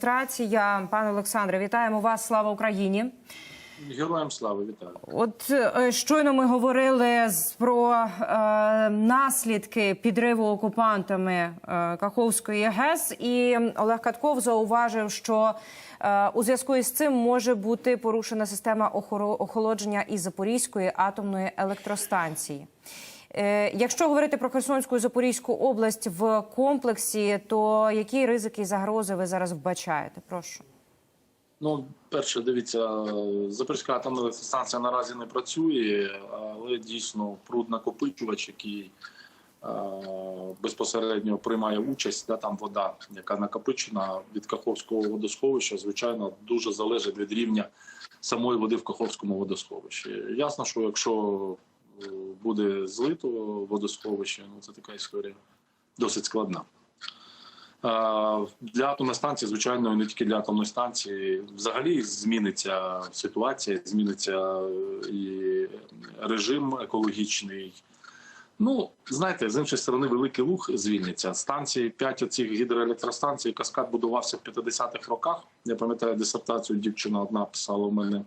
адміністрація. Пане Олександре, вітаємо вас. Слава Україні. Героям слави вітаю. От е, щойно ми говорили з- про е, наслідки підриву окупантами е, Каховської ГЕС, і Олег Катков зауважив, що е, у зв'язку із цим може бути порушена система охолодження із Запорізької атомної електростанції. Е, Якщо говорити про Херсонську і Запорізьку область в комплексі, то які ризики і загрози ви зараз вбачаєте? Прошу. Ну, перше, дивіться, Запорізька атомна електростанція наразі не працює, але дійсно пруд накопичувач, який е, безпосередньо приймає участь, да, там вода, яка накопичена від Каховського водосховища, звичайно, дуже залежить від рівня самої води в Каховському водосховищі. Ясно, що якщо буде злито водосховище, ну це така історія досить складна. Для атомної станції, звичайно, і не тільки для атомної станції, взагалі зміниться ситуація, зміниться е, і режим екологічний. Ну, знаєте, з іншої сторони, великий луг звільниться. Станції, п'ять оцих гідроелектростанцій, каскад будувався в 50-х роках. Я пам'ятаю дисертацію, дівчина одна писала у мене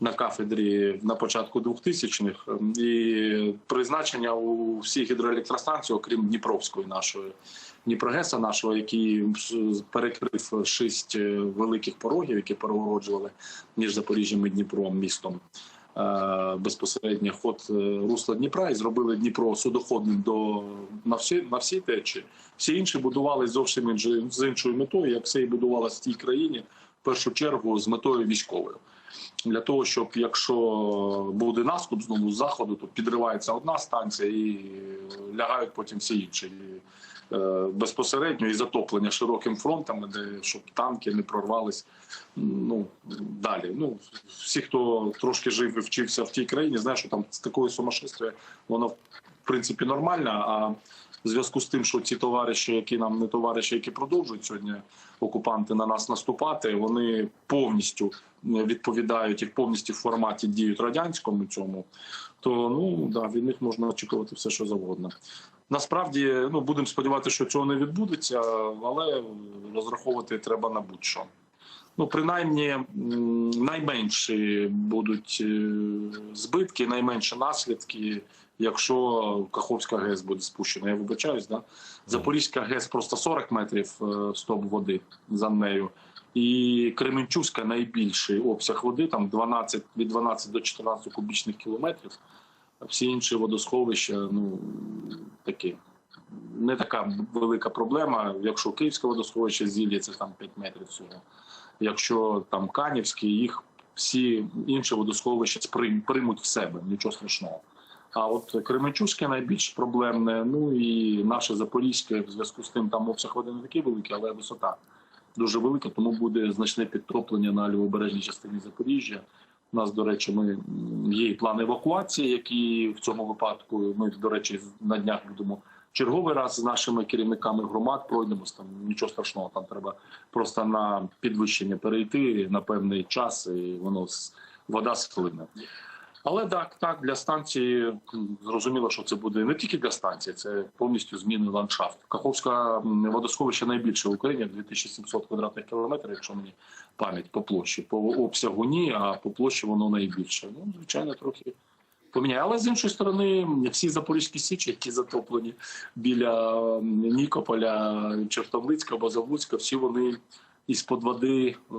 на кафедрі на початку 2000-х. І призначення у всіх гідроелектростанцій, окрім Дніпровської нашої, Дніпрогеса нашого, який перекрив шість е, великих порогів, які перегороджували між Запоріжжям і Дніпром містом. Е, Безпосередньо ход е, русла Дніпра і зробили Дніпро судоходним до на всі на всі течі. Всі інші будувалися зовсім з іншою метою, як все і будувалося в тій країні, в першу чергу з метою військовою. Для того, щоб якщо буде наступ знову з заходу, то підривається одна станція і лягають потім всі інші. Безпосередньо і затоплення широким фронтами, де щоб танки не прорвались. Ну далі. Ну всі, хто трошки жив і вчився в тій країні, знає, що там з такої сумасшествия воно в принципі нормально. А в зв'язку з тим, що ці товариші, які нам не товариші, які продовжують сьогодні окупанти на нас наступати, вони повністю відповідають і повністю в форматі діють радянському цьому, то ну да від них можна очікувати все, що завгодно. Насправді, ну будемо сподіватися, що цього не відбудеться, але розраховувати треба на будь-що. Ну, принаймні, найменші будуть е, збитки, найменші наслідки, якщо Каховська ГЕС буде спущена. Я вибачаюсь, да? Запорізька ГЕС просто 40 метрів е, стоп води за нею. І Кременчуська найбільший обсяг води, там 12, від 12 до 14 кубічних кілометрів. А всі інші водосховища, ну такі. Не така велика проблема. Якщо Київське водосховище зілля, там 5 метрів всього. Якщо там Канівське, їх всі інші водосховища приймуть в себе, нічого страшного. А от Кременчуське найбільш проблемне. Ну і наше Запорізьке в зв'язку з тим, там обсяг води не такий великий, але висота дуже велика, тому буде значне підтоплення на лівобережній частині Запоріжжя. У нас, до речі, ми є і план евакуації, які в цьому випадку ми, до речі, на днях будемо черговий раз з нашими керівниками громад пройдемось. Там нічого страшного, там треба просто на підвищення перейти на певний час, і воно вода схлине. Але так, так для станції зрозуміло, що це буде не тільки для станції, це повністю зміни ландшафт. Каховська водосховище найбільше в Україні 2700 квадратних кілометрів, якщо мені пам'ять по площі. По обсягу ні, а по площі воно найбільше. Ну, звичайно, трохи поміняє. Але з іншої сторони, всі запорізькі січі, які затоплені біля Нікополя, Чортомлицька, Базовуцька, всі вони із-под води е,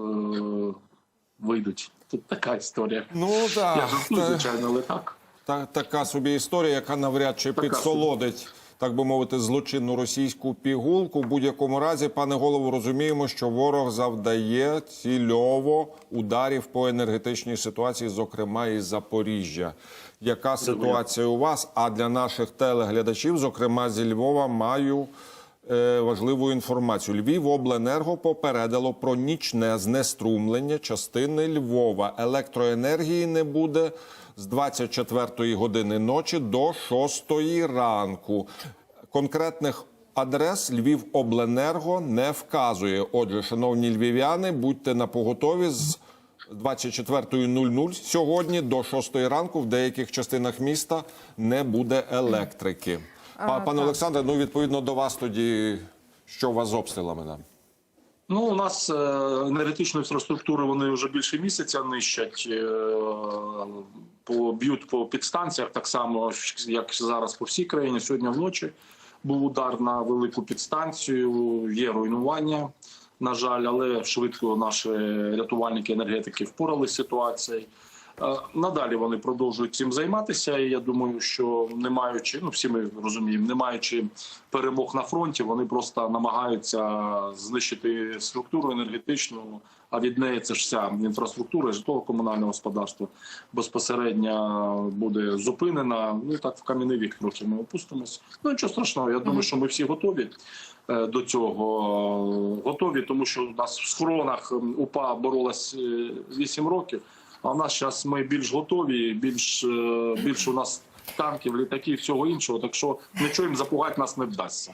вийдуть. Тут така історія. Ну Я так, жартую, та, звичайно, але так. та, така собі історія, яка навряд чи Така підсолодить, так би мовити, злочинну російську пігулку. В будь-якому разі, пане голову, розуміємо, що ворог завдає цільово ударів по енергетичній ситуації, зокрема і Запоріжжя. Яка ситуація у вас? А для наших телеглядачів, зокрема зі Львова, маю важливу інформацію. Львівобленерго попередило про нічне знеструмлення частини Львова. Електроенергії не буде з 24 години ночі до 6 ранку. Конкретних адрес Львівобленерго не вказує. Отже, шановні львів'яни, будьте на поготові з 24.00 сьогодні до 6 ранку в деяких частинах міста не буде електрики. Па- Пане Олександре, ну відповідно до вас тоді, що у вас з обстрілами? Да? Ну, у нас е, енергетичну інфраструктуру вони вже більше місяця нищать, е, по, б'ють по підстанціях, так само, як зараз по всій країні. Сьогодні вночі був удар на велику підстанцію, є руйнування, на жаль, але швидко наші рятувальники енергетики впоралися з ситуацією. Е, Надалі вони продовжують цим займатися. І я думаю, що не маючи, ну всі ми розуміємо, не маючи перемог на фронті, вони просто намагаються знищити структуру енергетичну. А від неї це ж вся інфраструктура, житлово-комунальне господарство безпосередньо буде зупинена. Ну так в кам'яний вік трохи ми опустимось. Ну нічого страшного. Я думаю, що ми всі готові е, до цього. Готові, тому що у нас в схоронах м, УПА боролась 8 років. А в нас зараз ми більш готові, більш, е, більш у нас танків, літаків, всього іншого. Так що нічого їм запугати нас не вдасться.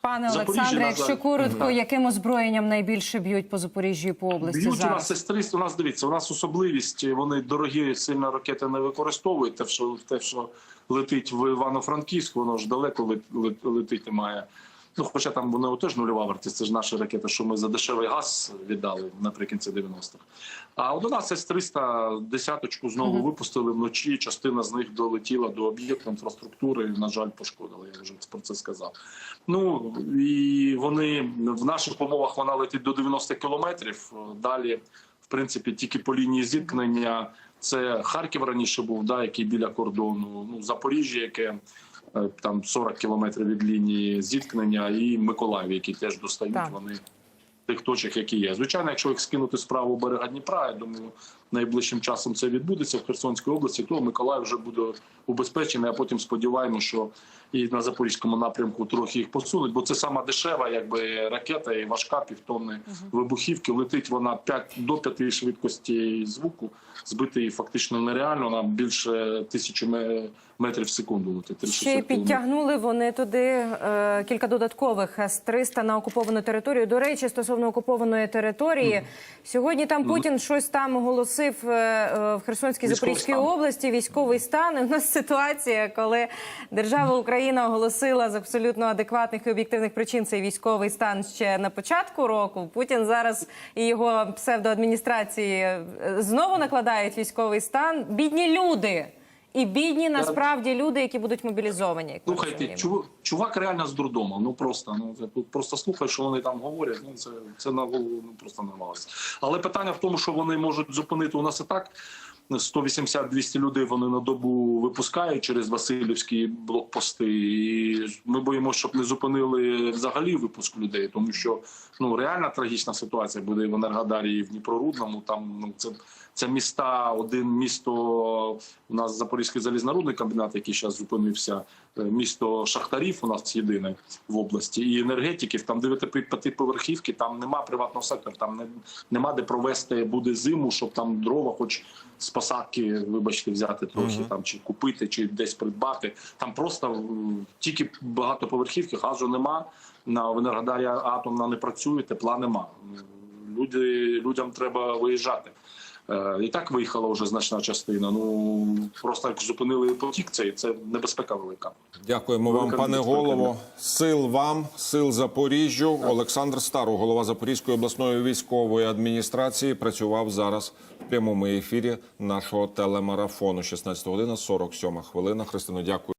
Пане Олександре, якщо коротко, яким озброєнням найбільше б'ють по Запоріжжю і по області Б'ють у нас зараз? сестрист. У нас дивіться, у нас особливість. Вони дорогі сильно ракети не використовують. Те, що те, що летить в Івано-Франківськ, воно ж далеко лет- лет- має. Ну, хоча там воно теж нульова вартість, це ж наші ракети, що ми за дешевий газ віддали наприкінці 90-х. А от у нас С-300 десяточку знову випустили вночі. Частина з них долетіла до об'єкту інфраструктури. На жаль, пошкодили. Я вже про це сказав. Ну і вони в наших умовах вона летить до 90 кілометрів. Далі, в принципі, тільки по лінії зіткнення. Це Харків раніше був, да, який біля кордону. Ну Запоріжжя, яке там 40 кілометрів від лінії зіткнення, і Миколаїв, які теж достають. Так. Вони тих точок, які є. Звичайно, якщо їх скинути з правого берега Дніпра, я думаю, найближчим часом це відбудеться в Херсонській області, то Миколаїв вже буде убезпечений. А потім сподіваємося, що і на запорізькому напрямку трохи їх посунуть, бо це сама дешева, якби ракета і важка півтонни вибухівки. Летить вона 5 до 5 швидкості звуку. Збити її фактично нереально. Вона більше тисячі метрів в секунду летить. Ще й 360 кілометрів. підтягнули вони туди е, кілька додаткових С-300 на окуповану територію. До речі, стосовно окупованої території, сьогодні там Путін щось там оголосив е, е, в Херсонській Запорізькій області. Військовий стан. І у нас ситуація, коли держава Україна оголосила з абсолютно адекватних і об'єктивних причин цей військовий стан ще на початку року. Путін зараз і його псевдоадміністрації е, знову накладають військовий стан. Бідні люди. І бідні насправді люди, які будуть мобілізовані. Слухайте, розуміємо. чувак, реально з дурдому. Ну просто ну тут просто слухай, що вони там говорять. Ну це це на голову ну, просто не малося. Але питання в тому, що вони можуть зупинити у нас і так. 180-200 людей вони на добу випускають через Васильівські блокпости. І ми боїмося, щоб не зупинили взагалі випуск людей, тому що ну реальна трагічна ситуація буде в Енергодарі, і в Дніпрорудному. Там ну це, це міста, один місто у нас Запорізький залізнорудний комбінат, який зараз зупинився. е, Місто шахтарів у нас єдине в області, і енергетиків. Там 9 поверхівки, там нема приватного сектору, там не, нема де провести буде зиму, щоб там дрова, хоч з посадки, вибачте, взяти трохи там чи купити, чи десь придбати. Там просто тільки багатоповерхівки, газу нема. На в Енергодарі атомна не працює, тепла нема. Люди людям треба виїжджати. Е, І так виїхала вже значна частина. Ну просто як зупинили потік, цей це небезпека велика. Дякуємо вам, пане голово. Сил вам, сил Запоріжжю. Олександр Стару, голова Запорізької обласної військової адміністрації, працював зараз в прямому ефірі нашого телемарафону. 16 година, 47 хвилина. Христино, дякую.